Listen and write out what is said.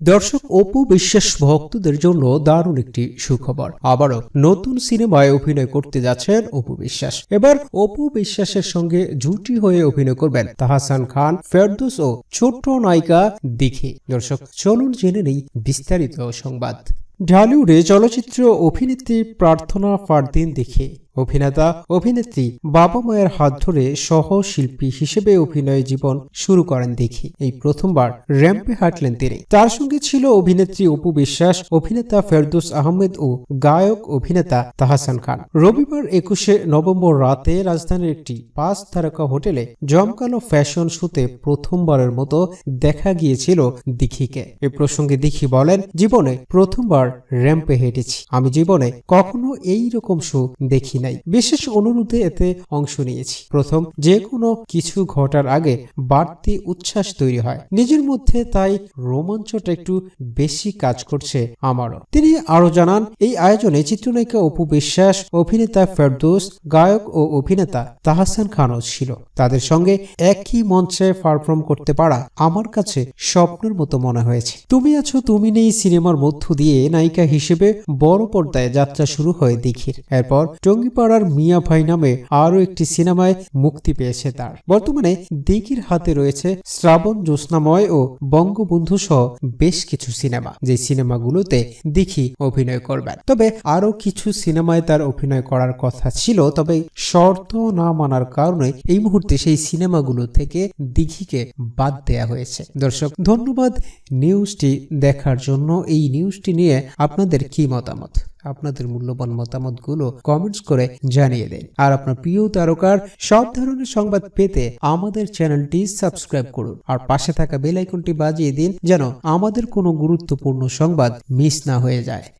দর্শক অপু বিশ্বাস ভক্তদের জন্য দারুণ একটি সুখবর। আবারও নতুন সিনেমায় অভিনয় করতে যাচ্ছেন অপু বিশ্বাস। এবার অপু বিশ্বাসের সঙ্গে জুটি হয়ে অভিনয় করবেন তাহাসান খান, ফেরদুস ও ছোট্ট নায়িকা দিঘি। দর্শক, চলুন জেনে নেই বিস্তারিত সংবাদ। ঢালিউডে চলচ্চিত্র অভিনেত্রী প্রার্থনা ফারদিন দেখে অভিনেতা, অভিনেত্রী বাবা মায়ের হাত ধরে সহ শিল্পী হিসেবে অভিনয় জীবন শুরু করেন দেখি। এই প্রথমবার র্যাম্পে হাঁটলেন তিনি। তার সঙ্গে ছিল অভিনেত্রী অপু বিশ্বাস, অভিনেতা ফেরদৌস আহমেদ ও গায়ক অভিনেতা তাহাসান খান। রবিবার একুশে নভেম্বর রাতে রাজধানীর একটি পাঁচ তারকা হোটেলে জমকালো ফ্যাশন শোতে প্রথমবারের মতো দেখা গিয়েছিল দিঘিকে এ প্রসঙ্গে দিঘি বলেন, জীবনে প্রথমবার র্যাম্পে হেঁটেছি। আমি জীবনে কখনো এই রকম শো দেখি নাই বিশেষ অনুরোধে এতে অংশ নিয়েছি। প্রথম যে কোনো কিছু ঘটার আগে বাড়তি উচ্ছ্বাস তৈরি হয়। নিজের মধ্যে তাই রোমাঞ্চটা একটু বেশি কাজ করছে আমারও। তিনি আরও জানান, এই আয়োজনে চিত্রনায়িকা অপু বিশ্বাস, অভিনেতা ফেরদৌস, গায়ক ও অভিনেতা তাহাসান খানও ছিল। তাদের সঙ্গে একই মঞ্চে পারফর্ম করতে পারা আমার কাছে স্বপ্নের মতো মনে হয়েছে। তুমি আছো, তুমি নেই সিনেমার মধ্য দিয়ে নায়িকা হিসেবে বড় পর্দায় যাত্রা শুরু হয় দিঘির। এরপর টঙ্গিপাড়ার মিয়া ভাই নামে আরও একটি সিনেমায় মুক্তি পেয়েছে তার। বর্তমানে দিঘির হাতে রয়েছে শ্রাবণ, জ্যোৎস্নাময় ও বঙ্গবন্ধু সহ বেশ কিছু সিনেমা। যে সিনেমাগুলোতে দিঘি অভিনয় করবেন। তবে আরও কিছু সিনেমায় তার অভিনয় করার কথা ছিল, তবে শর্ত না মানার কারণে এই মুহূর্তে সেই সিনেমাগুলো থেকে দিঘিকে বাদ দেয়া হয়েছে। দর্শক, ধন্যবাদ নিউজটি দেখার জন্য। এই নিউজটি নিয়ে আপনাদের কি মতামত? আপনাদের মূল্যবান মতামতগুলো কমেন্টস করে জানিয়ে দিন। আর আপনার প্রিয় তারকার সব ধরনের সংবাদ পেতে আমাদের চ্যানেলটি সাবস্ক্রাইব করুন। আর পাশে থাকা বেল আইকনটি বাজিয়ে দিন যেন আমাদের কোনো গুরুত্বপূর্ণ সংবাদ মিস না হয়ে যায়।